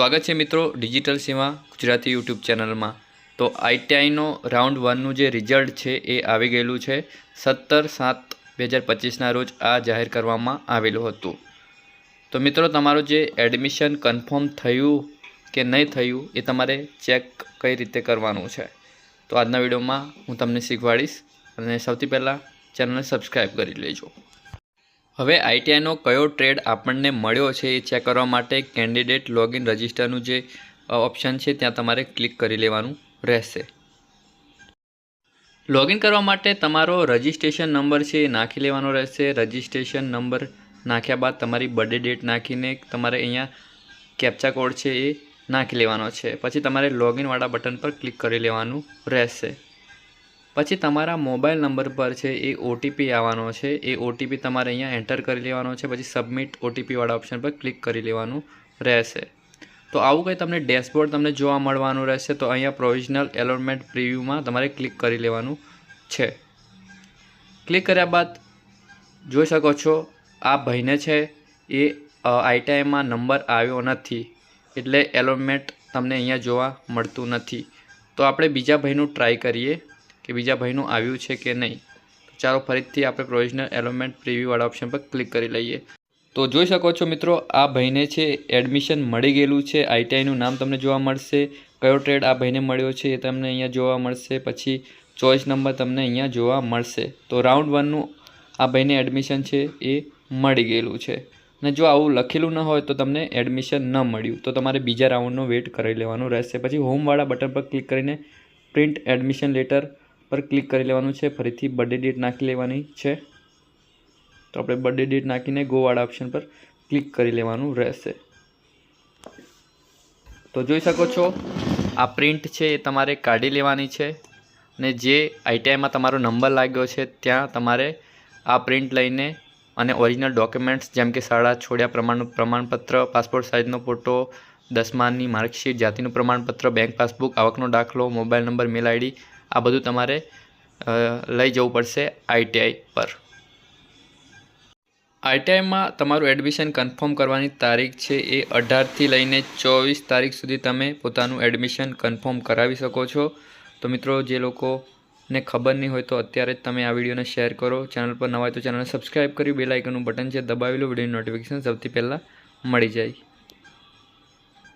સ્વાગત છે મિત્રો ડિજિટલ સીમા ગુજરાતી યુટ્યુબ ચેનલમાં. તો આઈટીઆઈનો રાઉન્ડ વનનું જે રિઝલ્ટ છે એ આવી ગયેલું છે. સત્તર સાત બે હજાર પચીસના રોજ આ જાહેર કરવામાં આવેલું હતું. તો મિત્રો તમારું જે એડમિશન કન્ફર્મ થયું કે નહીં થયું એ તમારે ચેક કઈ રીતે કરવાનું છે. તો આજના વિડીયોમાં હું તમને શીખવાડીશ અને સૌથી પહેલાં ચેનલને સબસ્ક્રાઈબ કરી લેજો. હવે આઈટીઆઈનો કયો ટ્રેડ આપણને મળ્યો છે એ ચેક કરવા માટે કેન્ડિડેટ લોગિન રજિસ્ટરનું જે ઓપ્શન છે ત્યાં તમારે ક્લિક કરી લેવાનું રહેશે. લોગિન કરવા માટે તમારો રજિસ્ટ્રેશન નંબર છે એ નાખી લેવાનો રહેશે. રજિસ્ટ્રેશન નંબર નાખ્યા બાદ તમારી બર્થડે ડેટ નાખીને તમારે અહીંયા કેપ્ચા કોડ છે એ નાખી લેવાનો છે. પછી તમારે લોગિનવાળા બટન પર ક્લિક કરી લેવાનું રહેશે. પછી તમારા મોબાઈલ નંબર પર છે એ ઓટીપી આવવાનો છે. એ ઓટીપી તમારે અહીંયા એન્ટર કરી લેવાનો છે. પછી સબમિટ ઓટીપીવાળા ઓપ્શન પર ક્લિક કરી લેવાનું રહેશે. તો આવું કંઈ તમને ડેશબોર્ડ તમને જોવા મળવાનું રહેશે તો અહીંયા પ્રોવિઝનલ એલોટમેન્ટ પ્રિવ્યૂમાં તમારે ક્લિક કરી લેવાનું છે. ક્લિક કર્યા બાદ જોઈ શકો છો, આ ભાઈને છે એ આઈટીઆઈમાં નંબર આવ્યો નથી. એટલે એલોટમેન્ટ તમને અહીંયા જોવા મળતું નથી. તો આપણે બીજા ભાઈનું ટ્રાય કરીએ. કે બીજા ભાઈનું આવ્યું છે કે નહીં? ચાલો ફરીથી આપણે પ્રોવિઝનલ એલોમેન્ટ પ્રિવ્યૂવાળા ઓપ્શન પર ક્લિક કરી લઈએ. તો જોઈ શકો છો મિત્રો, આ ભાઈને છે એડમિશન મળી ગયેલું છે. આઈટીઆઈનું નામ તમને જોવા મળશે. કયો ટ્રેડ આ ભાઈને મળ્યો છે એ તમને અહીંયા જોવા મળશે. પછી ચોઈસ નંબર તમને અહીંયા જોવા મળશે. તો રાઉન્ડ વનનું આ ભાઈને એડમિશન છે એ મળી ગયેલું છે. અને જો આવું લખેલું ન હોય તો તમને એડમિશન ન મળ્યું. તો તમારે બીજા રાઉન્ડનો વેઇટ કરી લેવાનું રહેશે. પછી હોમવાળા બટન પર ક્લિક કરીને પ્રિન્ટ એડમિશન લેટર પર ક્લિક કરી લેવાનું છે. ફરીથી બર્થડે ડેટ નાખી લેવાની છે. તો આપણે બર્થડે ડેટ નાખીને ગોવાળા ઓપ્શન પર ક્લિક કરી લેવાનું રહેશે. તો જોઈ શકો છો, આ પ્રિન્ટ છે એ તમારે કાઢી લેવાની છે અને જે આઈટીઆઈમાં તમારો નંબર લાગ્યો છે, ત્યાં તમારે આ પ્રિન્ટ લઈને અને ઓરિજિનલ ડોક્યુમેન્ટ્સ જેમ કે શાળા છોડ્યા પ્રમાણનું પ્રમાણપત્ર પાસપોર્ટ સાઇઝનો ફોટો દસમાની માર્કશીટ જાતિનું પ્રમાણપત્ર બેંક પાસબુક આવકનો દાખલો મોબાઈલ નંબર મેલ આઈડી આ બધું તમારે લઈ જવું પડશે આઈટીઆઈ પર. આઈટીઆઈમાં તમારું એડમિશન કન્ફર્મ કરવાની તારીખ છે એ અઢારથી લઈને ચોવીસ તારીખ સુધી તમે પોતાનું એડમિશન કન્ફર્મ કરાવી શકો છો. તો મિત્રો, જે લોકોને ખબર નહીં હોય તો અત્યારે જ તમે આ વિડીયોને શેર કરો. ચેનલ પર નવા હોય તો ચેનલને સબસ્ક્રાઈબ કરી બેલાઇકનનું બટન છે દબાવી લો વિડીયોની નોટિફિકેશન સૌથી પહેલાં મળી જાય.